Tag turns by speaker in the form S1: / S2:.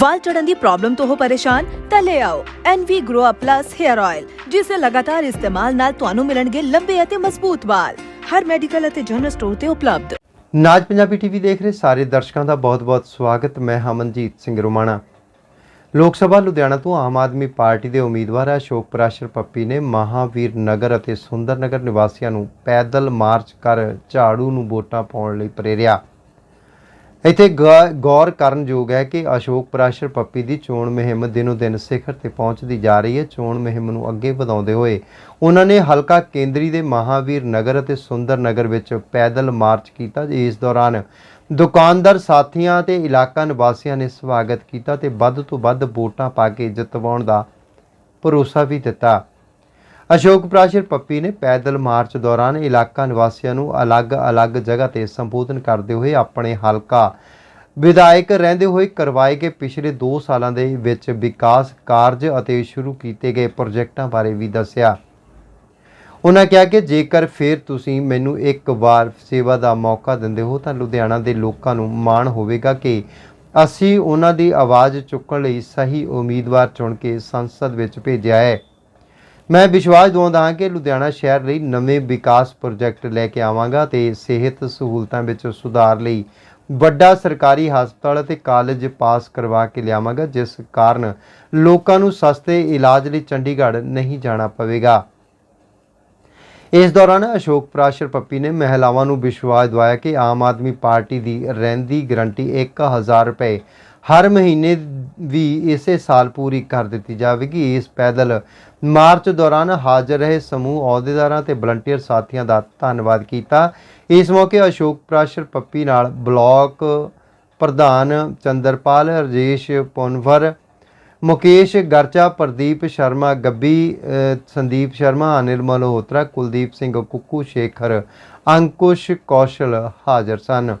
S1: ਵਾਲ ਚੜਨ ਦੀ ਪ੍ਰੋਬਲਮ ਤੋਂ ਹੋ ਪਰੇਸ਼ਾਨ, ਤਾਂ ਲੈ ਆਓ NV Grow Up Plus Hair Oil ਜਿਸ ਦੇ ਲਗਾਤਾਰ ਇਸਤੇਮਾਲ ਨਾਲ ਤੁਹਾਨੂੰ ਮਿਲਣਗੇ ਲੰਬੇ ਅਤੇ ਮਜ਼ਬੂਤ ਵਾਲ। ਹਰ ਮੈਡੀਕਲ ਅਤੇ ਜਨਰਲ ਸਟੋਰ ਤੇ ਉਪਲਬਧ।
S2: ਨਾਜ ਪੰਜਾਬੀ ਟੀਵੀ ਦੇਖ ਰਹੇ ਸਾਰੇ ਦਰਸ਼ਕਾਂ ਦਾ ਬਹੁਤ-ਬਹੁਤ ਸਵਾਗਤ। ਮੈਂ ਹਮਨਜੀਤ ਸਿੰਘ ਰੋਮਾਣਾ। ਲੋਕ ਸਭਾ ਲੁਧਿਆਣਾ ਤੋਂ ਆਮ ਆਦਮੀ ਪਾਰਟੀ ਦੇ ਉਮੀਦਵਾਰ ਅਸ਼ੋਕ ਪ੍ਰਾਸ਼ਰ ਪੱਪੀ ਨੇ ਮਹਾਵੀਰ ਨਗਰ ਅਤੇ ਸੁੰਦਰ ਨਗਰ ਨਿਵਾਸੀਆਂ ਨੂੰ ਪੈਦਲ ਮਾਰਚ ਕਰ ਝਾੜੂ ਨੂੰ ਵੋਟਾਂ ਪਾਉਣ ਲਈ ਪ੍ਰੇਰਿਆ। ਇੱਥੇ ਗ- ਗੌਰ ਕਰਨਯੋਗ ਹੈ ਕਿ ਅਸ਼ੋਕ ਪ੍ਰਾਸ਼ਰ ਪੱਪੀ ਦੀ ਚੋਣ ਮੁਹਿੰਮ ਦਿਨੋ ਦਿਨ ਸਿਖਰ ਤੇ ਪਹੁੰਚਦੀ ਜਾ ਰਹੀ ਹੈ। ਚੋਣ ਮੁਹਿੰਮ ਨੂੰ ਅੱਗੇ ਵਧਾਉਂਦੇ ਹੋਏ ਉਹਨਾਂ ਨੇ ਹਲਕਾ ਕੇਂਦਰੀ ਦੇ ਮਹਾਵੀਰ ਨਗਰ ਅਤੇ ਸੁੰਦਰ ਨਗਰ ਵਿੱਚ ਪੈਦਲ ਮਾਰਚ ਕੀਤਾ। ਇਸ ਦੌਰਾਨ ਦੁਕਾਨਦਾਰ ਸਾਥੀਆਂ ਤੇ ਇਲਾਕਾ ਨਿਵਾਸੀਆਂ ਨੇ ਸਵਾਗਤ ਕੀਤਾ ਤੇ ਵੱਧ ਤੋਂ ਵੱਧ ਵੋਟਾਂ ਪਾ ਕੇ ਜਿੱਤਵਾਉਣ ਦਾ ਭਰੋਸਾ ਵੀ ਦਿੱਤਾ। ਅਸ਼ੋਕ ਪ੍ਰਾਸ਼ਰ ਪੱਪੀ ਨੇ ਪੈਦਲ ਮਾਰਚ ਦੌਰਾਨ ਇਲਾਕਾ ਨਿਵਾਸੀਆਂ ਨੂੰ ਅਲੱਗ-ਅਲੱਗ ਜਗ੍ਹਾ ਤੇ ਸੰਬੋਧਨ ਕਰਦੇ ਹੋਏ ਆਪਣੇ ਹਲਕਾ ਵਿਧਾਇਕ ਰਹਿੰਦੇ ਹੋਏ ਕਰਵਾਏ ਗਏ ਪਿਛਲੇ 2 ਸਾਲਾਂ ਦੇ ਵਿੱਚ ਵਿਕਾਸ ਕਾਰਜ ਅਤੇ ਸ਼ੁਰੂ ਕੀਤੇ ਗਏ ਪ੍ਰੋਜੈਕਟਾਂ ਬਾਰੇ ਵੀ ਦੱਸਿਆ। ਉਹਨਾਂ ਕਿਹਾ ਕਿ ਜੇਕਰ ਫਿਰ ਤੁਸੀਂ ਮੈਨੂੰ ਇੱਕ ਵਾਰ ਸੇਵਾ ਦਾ ਮੌਕਾ ਦਿੰਦੇ ਹੋ ਤਾਂ ਲੁਧਿਆਣਾ ਦੇ ਲੋਕਾਂ ਨੂੰ ਮਾਣ ਹੋਵੇਗਾ ਕਿ ਅਸੀਂ ਉਹਨਾਂ ਦੀ ਆਵਾਜ਼ ਚੁੱਕਣ ਲਈ ਸਹੀ ਉਮੀਦਵਾਰ ਚੁਣ ਕੇ ਸੰਸਦ ਵਿੱਚ ਭੇਜਿਆ ਹੈ। ਮੈਂ ਵਿਸ਼ਵਾਸ ਦਿਵਾਉਂਦਾ ਹਾਂ ਕਿ ਲੁਧਿਆਣਾ ਸ਼ਹਿਰ ਲਈ ਨਵੇਂ ਵਿਕਾਸ ਪ੍ਰੋਜੈਕਟ ਲੈ ਕੇ ਆਵਾਂਗਾ ਤੇ ਸਿਹਤ ਸਹੂਲਤਾਂ ਵਿੱਚ ਸੁਧਾਰ ਲਈ ਵੱਡਾ ਸਰਕਾਰੀ ਹਸਪਤਾਲ ਅਤੇ ਕਾਲਜ ਪਾਸ ਕਰਵਾ ਕੇ ਲਿਆਵਾਂਗਾ, ਜਿਸ ਕਾਰਨ ਲੋਕਾਂ ਨੂੰ ਸਸਤੇ ਇਲਾਜ ਲਈ ਚੰਡੀਗੜ੍ਹ ਨਹੀਂ ਜਾਣਾ ਪਵੇਗਾ। ਇਸ ਦੌਰਾਨ ਅਸ਼ੋਕ ਪ੍ਰਾਸ਼ਰ ਪੱਪੀ ਨੇ ਮਹਿਲਾਵਾਂ ਨੂੰ ਵਿਸ਼ਵਾਸ ਦਿਵਾਇਆ ਕਿ ਆਮ ਆਦਮੀ ਪਾਰਟੀ ਦੀ ਰਹਿੰਦੀ ਗਰੰਟੀ 1000 ਰੁਪਏ ਹਰ ਮਹੀਨੇ ਵੀ ਇਸੇ ਸਾਲ ਪੂਰੀ ਕਰ ਦਿੱਤੀ ਜਾਵੇਗੀ। ਇਸ ਪੈਦਲ ਮਾਰਚ ਦੌਰਾਨ ਹਾਜ਼ਰ ਰਹੇ ਸਮੂਹ ਅਹੁਦੇਦਾਰਾਂ ਤੇ ਵਲੰਟੀਅਰ ਸਾਥੀਆਂ ਦਾ ਧੰਨਵਾਦ ਕੀਤਾ। ਇਸ ਮੌਕੇ ਅਸ਼ੋਕ ਪ੍ਰਾਸ਼ਰ ਪੱਪੀ ਨਾਲ ਬਲਾਕ ਪ੍ਰਧਾਨ ਚੰਦਰਪਾਲ, ਰਜੇਸ਼ ਪੁਨਵਰ, ਮੁਕੇਸ਼ ਗਰਚਾ, ਪ੍ਰਦੀਪ ਸ਼ਰਮਾ, ਗੱਬੀ ਸੰਦੀਪ ਸ਼ਰਮਾ, ਅਨਿਲ ਮਲਹੋਤਰਾ, ਕੁਲਦੀਪ ਸਿੰਘ ਕੁੱਕੂ, ਸ਼ੇਖਰ ਅੰਕੁਸ਼ ਕੌਸ਼ਲ ਹਾਜ਼ਰ ਸਨ।